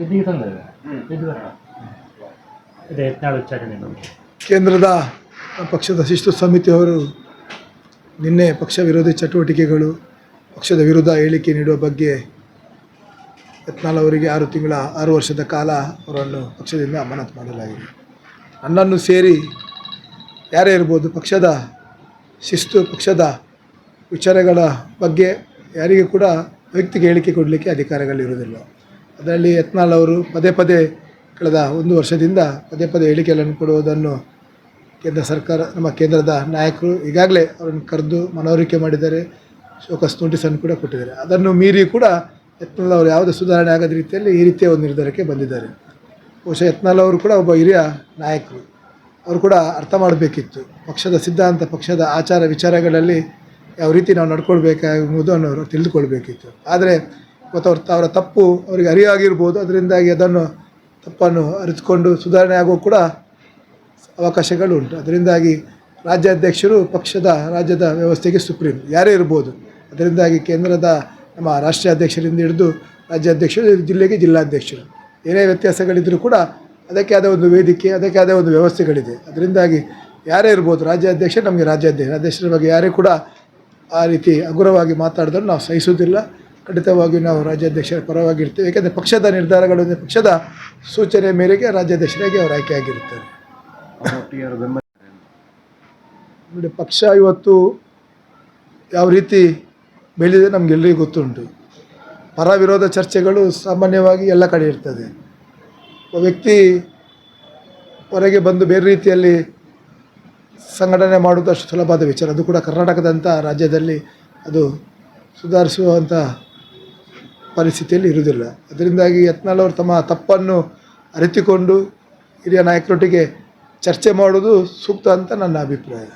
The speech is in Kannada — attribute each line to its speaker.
Speaker 1: ಇಲ್ಲಿಗೆ ತಂದದ್ದು ಇದು ಬರ ಇದು ಯತ್ನಾಳ್ ಉಚ್ಚಾರಣೆ
Speaker 2: ಕೇಂದ್ರದ ಪಕ್ಷದ ಶಿಸ್ತು ಸಮಿತಿಯವರು ನಿನ್ನೆ ಪಕ್ಷ ವಿರೋಧಿ ಚಟುವಟಿಕೆಗಳು ಪಕ್ಷದ ವಿರುದ್ಧ ಹೇಳಿಕೆ ನೀಡುವ ಬಗ್ಗೆ ಯತ್ನಾಳ್ ಅವರಿಗೆ ಆರು ತಿಂಗಳ ಆರು ವರ್ಷದ ಕಾಲ ಅವರನ್ನು ಪಕ್ಷದಿಂದ ಅಮಾನತು ಮಾಡಲಾಗಿದೆ. ನನ್ನನ್ನು ಸೇರಿ ಯಾರೇ ಇರ್ಬೋದು ಪಕ್ಷದ ಶಿಸ್ತು ಪಕ್ಷದ ವಿಚಾರಗಳ ಬಗ್ಗೆ ಯಾರಿಗೂ ಕೂಡ ವ್ಯಕ್ತಿಗೆ ಹೇಳಿಕೆ ಕೊಡಲಿಕ್ಕೆ ಅಧಿಕಾರಗಳಿರುವುದಿಲ್ಲ. ಅದರಲ್ಲಿ ಯತ್ನಾಳ್ ಅವರು ಪದೇ ಪದೇ ಕಳೆದ ಒಂದು ವರ್ಷದಿಂದ ಪದೇ ಪದೇ ಹೇಳಿಕೆಗಳನ್ನು ಕೊಡುವುದನ್ನು ಕೇಂದ್ರ ಸರ್ಕಾರ, ನಮ್ಮ ಕೇಂದ್ರದ ನಾಯಕರು ಈಗಾಗಲೇ ಅವರನ್ನು ಕರೆದು ಮನವರಿಕೆ ಮಾಡಿದ್ದಾರೆ. ಶೋಕಸ್ ನೋಟಿಸನ್ನು ಕೂಡ ಕೊಟ್ಟಿದ್ದಾರೆ. ಅದನ್ನು ಮೀರಿ ಕೂಡ ಯತ್ನಾಳ್ ಅವರು ಯಾವುದೇ ಸುಧಾರಣೆ ಆಗದ ರೀತಿಯಲ್ಲಿ ಈ ರೀತಿಯ ಒಂದು ನಿರ್ಧಾರಕ್ಕೆ ಬಂದಿದ್ದಾರೆ. ಬಹುಶಃ ಯತ್ನಾಳ್ ಅವರು ಕೂಡ ಒಬ್ಬ ಹಿರಿಯ ನಾಯಕರು. ಅವರು ಕೂಡ ಅರ್ಥ ಮಾಡಬೇಕಿತ್ತು. ಪಕ್ಷದ ಸಿದ್ಧಾಂತ, ಪಕ್ಷದ ಆಚಾರ ವಿಚಾರಗಳಲ್ಲಿ ಯಾವ ರೀತಿ ನಾವು ನಡ್ಕೊಳ್ಬೇಕಾಗುವುದು ಅವರು ತಿಳಿದುಕೊಳ್ಬೇಕಿತ್ತು. ಆದರೆ ಇವತ್ತು ಅವ್ರ ಅವರ ತಪ್ಪು ಅವರಿಗೆ ಅರಿವಾಗಿರ್ಬೋದು. ಅದರಿಂದಾಗಿ ಅದನ್ನು ತಪ್ಪನ್ನು ಅರಿತುಕೊಂಡು ಸುಧಾರಣೆ ಆಗೋ ಕೂಡ ಅವಕಾಶಗಳು ಉಂಟು. ಅದರಿಂದಾಗಿ ರಾಜ್ಯಾಧ್ಯಕ್ಷರು ಪಕ್ಷದ, ರಾಜ್ಯದ ವ್ಯವಸ್ಥೆಗೆ ಸುಪ್ರೀಂ. ಯಾರೇ ಇರ್ಬೋದು. ಅದರಿಂದಾಗಿ ಕೇಂದ್ರದ ನಮ್ಮ ರಾಷ್ಟ್ರೀಯ ಅಧ್ಯಕ್ಷರಿಂದ ಹಿಡಿದು ರಾಜ್ಯಾಧ್ಯಕ್ಷರು, ಜಿಲ್ಲೆಗೆ ಜಿಲ್ಲಾಧ್ಯಕ್ಷರು. ಏನೇ ವ್ಯತ್ಯಾಸಗಳಿದ್ದರೂ ಕೂಡ ಅದಕ್ಕೆ ಆದ ಒಂದು ವೇದಿಕೆ, ಅದಕ್ಕೆ ಆದ ಒಂದು ವ್ಯವಸ್ಥೆಗಳಿದೆ. ಅದರಿಂದಾಗಿ ಯಾರೇ ಇರ್ಬೋದು ರಾಜ್ಯಾಧ್ಯಕ್ಷ ನಮಗೆ ರಾಜ್ಯಾಧ್ಯಕ್ಷ ಅಧ್ಯಕ್ಷರ ಬಗ್ಗೆ ಯಾರೇ ಕೂಡ ಆ ರೀತಿ ಹಗುರವಾಗಿ ಮಾತಾಡಿದ್ರೆ ನಾವು ಸಹಿಸುವುದಿಲ್ಲ. ಖಂಡಿತವಾಗಿಯೂ ನಾವು ರಾಜ್ಯಾಧ್ಯಕ್ಷರ ಪರವಾಗಿರ್ತೇವೆ. ಏಕೆಂದರೆ ಪಕ್ಷದ ನಿರ್ಧಾರಗಳು ಪಕ್ಷದ ಸೂಚನೆ ಮೇರೆಗೆ ರಾಜ್ಯಾಧ್ಯಕ್ಷರಾಗಿ ಅವರು ಆಯ್ಕೆಯಾಗಿರ್ತಾರೆ ನೋಡಿ, ಪಕ್ಷ ಇವತ್ತು ಯಾವ ರೀತಿ ಬೆಳೆದಿದೆ ನಮಗೆಲ್ಲರಿಗೂ ಗೊತ್ತುಂಟು. ಪರ ವಿರೋಧ ಚರ್ಚೆಗಳು ಸಾಮಾನ್ಯವಾಗಿ ಎಲ್ಲ ಕಡೆ ಇರ್ತದೆ. ಒಬ್ಬ ವ್ಯಕ್ತಿ ಹೊರಗೆ ಬಂದು ಬೇರೆ ರೀತಿಯಲ್ಲಿ ಸಂಘಟನೆ ಮಾಡುವುದು ಅಷ್ಟು ಸುಲಭದ ವಿಚಾರ. ಅದು ಕೂಡ ಕರ್ನಾಟಕದಂಥ ರಾಜ್ಯದಲ್ಲಿ ಅದು ಸುಧಾರಿಸುವಂಥ ಪರಿಸ್ಥಿತಿಯಲ್ಲಿ ಇರುವುದಿಲ್ಲ. ಅದರಿಂದಾಗಿ ಯತ್ನಾಳ್ ಅವರು ತಮ್ಮ ತಪ್ಪನ್ನು ಅರಿತುಕೊಂಡು ಹಿರಿಯ ನಾಯಕರೊಟ್ಟಿಗೆ ಚರ್ಚೆ ಮಾಡೋದು ಸೂಕ್ತ ಅಂತ ನನ್ನ ಅಭಿಪ್ರಾಯ.